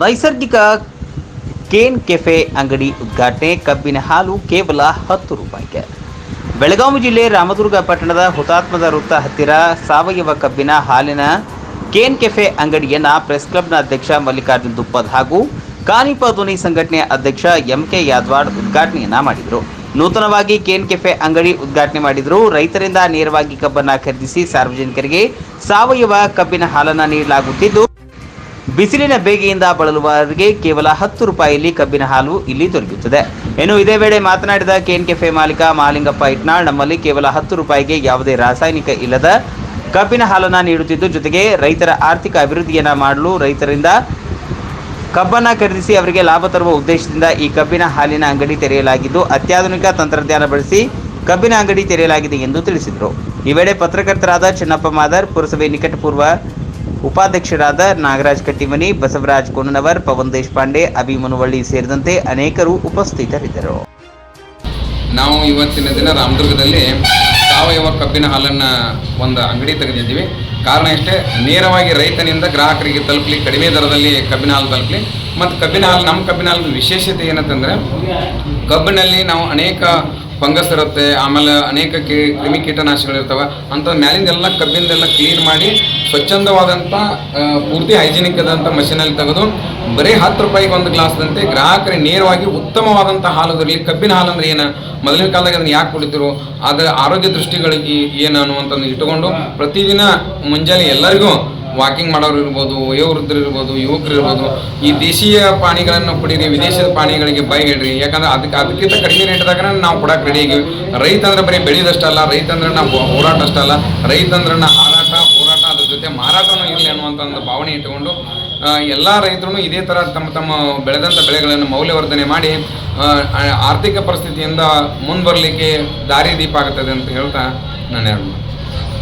ನೈಸರ್ಗಿಕ Kane cafe ಅಂಗಡಿ ಉದ್ಘಾಟನೆ, ಕಬ್ಬಿನ ಹಾಲು ಕೇವಲ ಹತ್ತು ರೂಪಾಯಿಗೆ. ಬೆಳಗಾವಿ ಜಿಲ್ಲೆ ರಾಮದುರ್ಗ ಪಟ್ಟಣದ ಹುತಾತ್ಮದ ವೃತ್ತ ಹತ್ತಿರ ಸಾವಯವ ಕಬ್ಬಿನ ಹಾಲಿನ ಕೇನ್ ಕೆಫೆ ಅಂಗಡಿಯನ್ನು ಪ್ರೆಸ್ ಕ್ಲಬ್ನ ಅಧ್ಯಕ್ಷ ಮಲ್ಲಿಕಾರ್ಜುನ್ ದುಪ್ಪದ್ ಹಾಗೂ ಕಾನಿಪ ಧ್ವನಿ ಸಂಘಟನೆಯ ಅಧ್ಯಕ್ಷ ಎಂಕೆ ಯಾದ್ವಾಡ್ ಉದ್ಘಾಟನೆಯನ್ನ ಮಾಡಿದರು. ನೂತನವಾಗಿ ಕೇನ್ ಕೆಫೆ ಅಂಗಡಿ ಉದ್ಘಾಟನೆ ಮಾಡಿದರು. ರೈತರಿಂದ ನೇರವಾಗಿ ಕಬ್ಬನ್ನು ಖರೀದಿಸಿ ಸಾರ್ವಜನಿಕರಿಗೆ ಸಾವಯವ ಕಬ್ಬಿನ ಹಾಲನ್ನು ನೀಡಲಾಗುತ್ತಿದ್ದು ಬಿಸಿಲಿನ ಬೇಗೆಯಿಂದ ಬಳಲುವವರಿಗೆ ಕೇವಲ ಹತ್ತು ರೂಪಾಯಿಯಲ್ಲಿ ಕಬ್ಬಿನ ಹಾಲು ಇಲ್ಲಿ ದೊರೆಯುತ್ತದೆ. ಇನ್ನು ಇದೇ ವೇಳೆ ಮಾತನಾಡಿದ ಕೆಎನ್ ಕೆಫೆ ಮಾಲೀಕ ಮಹಾಲಿಂಗಪ್ಪ ಇಟ್ನಾಳ್, ನಮ್ಮಲ್ಲಿ ಕೇವಲ ಹತ್ತು ರೂಪಾಯಿಗೆ ಯಾವುದೇ ರಾಸಾಯನಿಕ ಇಲ್ಲದ ಕಬ್ಬಿನ ಹಾಲನ್ನು ನೀಡುತ್ತಿದ್ದು, ಜೊತೆಗೆ ರೈತರ ಆರ್ಥಿಕ ಅಭಿವೃದ್ಧಿಯನ್ನು ಮಾಡಲು ರೈತರಿಂದ ಕಬ್ಬನ್ನು ಖರೀದಿಸಿ ಅವರಿಗೆ ಲಾಭ ತರುವ ಉದ್ದೇಶದಿಂದ ಈ ಕಬ್ಬಿನ ಹಾಲಿನ ಅಂಗಡಿ ತೆರೆಯಲಾಗಿದ್ದು, ಅತ್ಯಾಧುನಿಕ ತಂತ್ರಜ್ಞಾನ ಬಳಸಿ ಕಬ್ಬಿನ ಅಂಗಡಿ ತೆರೆಯಲಾಗಿದೆ ಎಂದು ತಿಳಿಸಿದರು. ಈ ವೇಳೆ ಪತ್ರಕರ್ತರಾದ ಚೆನ್ನಪ್ಪ ಮಾದರ್, ಪುರಸಭೆ ನಿಕಟಪೂರ್ವ ಉಪಾಧ್ಯಕ್ಷರಾದ ನಾಗರಾಜ್ ಕಟ್ಟಿಮನಿ, ಬಸವರಾಜ್ ಕೋನನವರ್ ಪವನ್ ದೇಶಪಾಂಡೆ ಅಭಿಮನುವಳ್ಳಿ ಸೇರಿದಂತೆ ಅನೇಕರು ಉಪಸ್ಥಿತರಿದ್ದರು. ನಾವು ಇವತ್ತಿನ ದಿನ ರಾಮದುರ್ಗದಲ್ಲಿ ಸಾವಯವ ಕಬ್ಬಿನ ಹಾಲನ್ನು ಒಂದು ಅಂಗಡಿ ತೆಗೆದಿದ್ದೀವಿ. ಕಾರಣ ಇಷ್ಟೇ, ನೇರವಾಗಿ ರೈತನಿಂದ ಗ್ರಾಹಕರಿಗೆ ತಲುಪಲಿ, ಕಡಿಮೆ ದರದಲ್ಲಿ ಕಬ್ಬಿನ ಹಾಲು ತಲುಪಲಿ. ಮತ್ತು ಕಬ್ಬಿನ ಹಾಲು ನಮ್ಮ ಕಬ್ಬಿನ ಹಾಲಿನ ವಿಶೇಷತೆ ಏನಂತಂದರೆ, ಕಬ್ಬಿನಲ್ಲಿ ನಾವು ಅನೇಕ ಫಂಗಸ್ ಇರುತ್ತೆ, ಆಮೇಲೆ ಅನೇಕ ಕಿ, ಕ್ರಿಮಿ ಕೀಟನಾಶಕಗಳಿರ್ತವೆ ಅಂಥ ಮ್ಯಾಲಿಂದೆಲ್ಲ ಕಬ್ಬಿಂದೆಲ್ಲ ಕ್ಲೀನ್ ಮಾಡಿ ಸ್ವಚ್ಛಂದವಾದಂಥ ಪೂರ್ತಿ ಹೈಜಿನಿಕ್ ಆದಂಥ ಮಷೀನಲ್ಲಿ ತೆಗೆದು ಬರೀ ಹತ್ತು ರೂಪಾಯಿಗೆ ಒಂದು ಗ್ಲಾಸ್ದಂತೆ ಗ್ರಾಹಕರಿಗೆ ನೇರವಾಗಿ ಉತ್ತಮವಾದಂಥ ಹಾಲು ದೊರಲಿ ಕಬ್ಬಿನ ಹಾಲು ಅಂದ್ರೆ ಏನು? ಮೊದಲಿನ ಕಾಲದಾಗ ಅದನ್ನು ಯಾಕೆ ಕುಡಿತಿರು? ಅದರ ಆರೋಗ್ಯ ದೃಷ್ಟಿಗಳಿಗೆ ಏನು ಅನ್ನುವಂಥದ್ದು ಇಟ್ಟುಕೊಂಡು ಪ್ರತಿದಿನ ಮುಂಜಾನೆ ಎಲ್ಲರಿಗೂ ವಾಕಿಂಗ್ ಮಾಡೋರು ಇರ್ಬೋದು ವಯೋವೃದ್ಧರು ಇರ್ಬೋದು, ಯುವಕರು ಇರ್ಬೋದು, ಈ ದೇಶೀಯ ಪ್ರಾಣಿಗಳನ್ನು ಕುಡೀರಿ ವಿದೇಶದ ಪಾನಿಗಳಿಗೆ ಬೈಗಿಡ್ರಿ ಯಾಕಂದ್ರೆ ಅದಕ್ಕೆ ಅದಕ್ಕಿಂತ ಕಡಿಮೆ ರೇಟ್ದಾಗ ನಾವು ಕೊಡಕ್ಕೆ ರೆಡಿ ಆಗಿವಿ. ರೈತ ಅಂದ್ರೆ ಬರೀ ಬೆಳೆಯೋದಷ್ಟಲ್ಲ ರೈತ ಅಂದ್ರೆ ನಾವು ಹೋರಾಟ ಅಷ್ಟಲ್ಲ ರೈತ ಅಂದ್ರೆ ಹಾರಾಟ, ಹೋರಾಟ ಅದ್ರ ಜೊತೆ ಮಾರಾಟನೂ ಇರಲಿ ಅನ್ನುವಂಥ ಒಂದು ಭಾವನೆ ಇಟ್ಟುಕೊಂಡು ಎಲ್ಲ ರೈತರು ಇದೇ ಥರ ತಮ್ಮ ತಮ್ಮ ಬೆಳೆದಂಥ ಬೆಳೆಗಳನ್ನು ಮೌಲ್ಯವರ್ಧನೆ ಮಾಡಿ ಆರ್ಥಿಕ ಪರಿಸ್ಥಿತಿಯಿಂದ ಮುಂದೆ ಬರಲಿಕ್ಕೆ ದಾರಿ ದೀಪ ಆಗುತ್ತದೆ ಅಂತ ಹೇಳ್ತಾ ನಾನು ಹೇಳ್ಬೋದು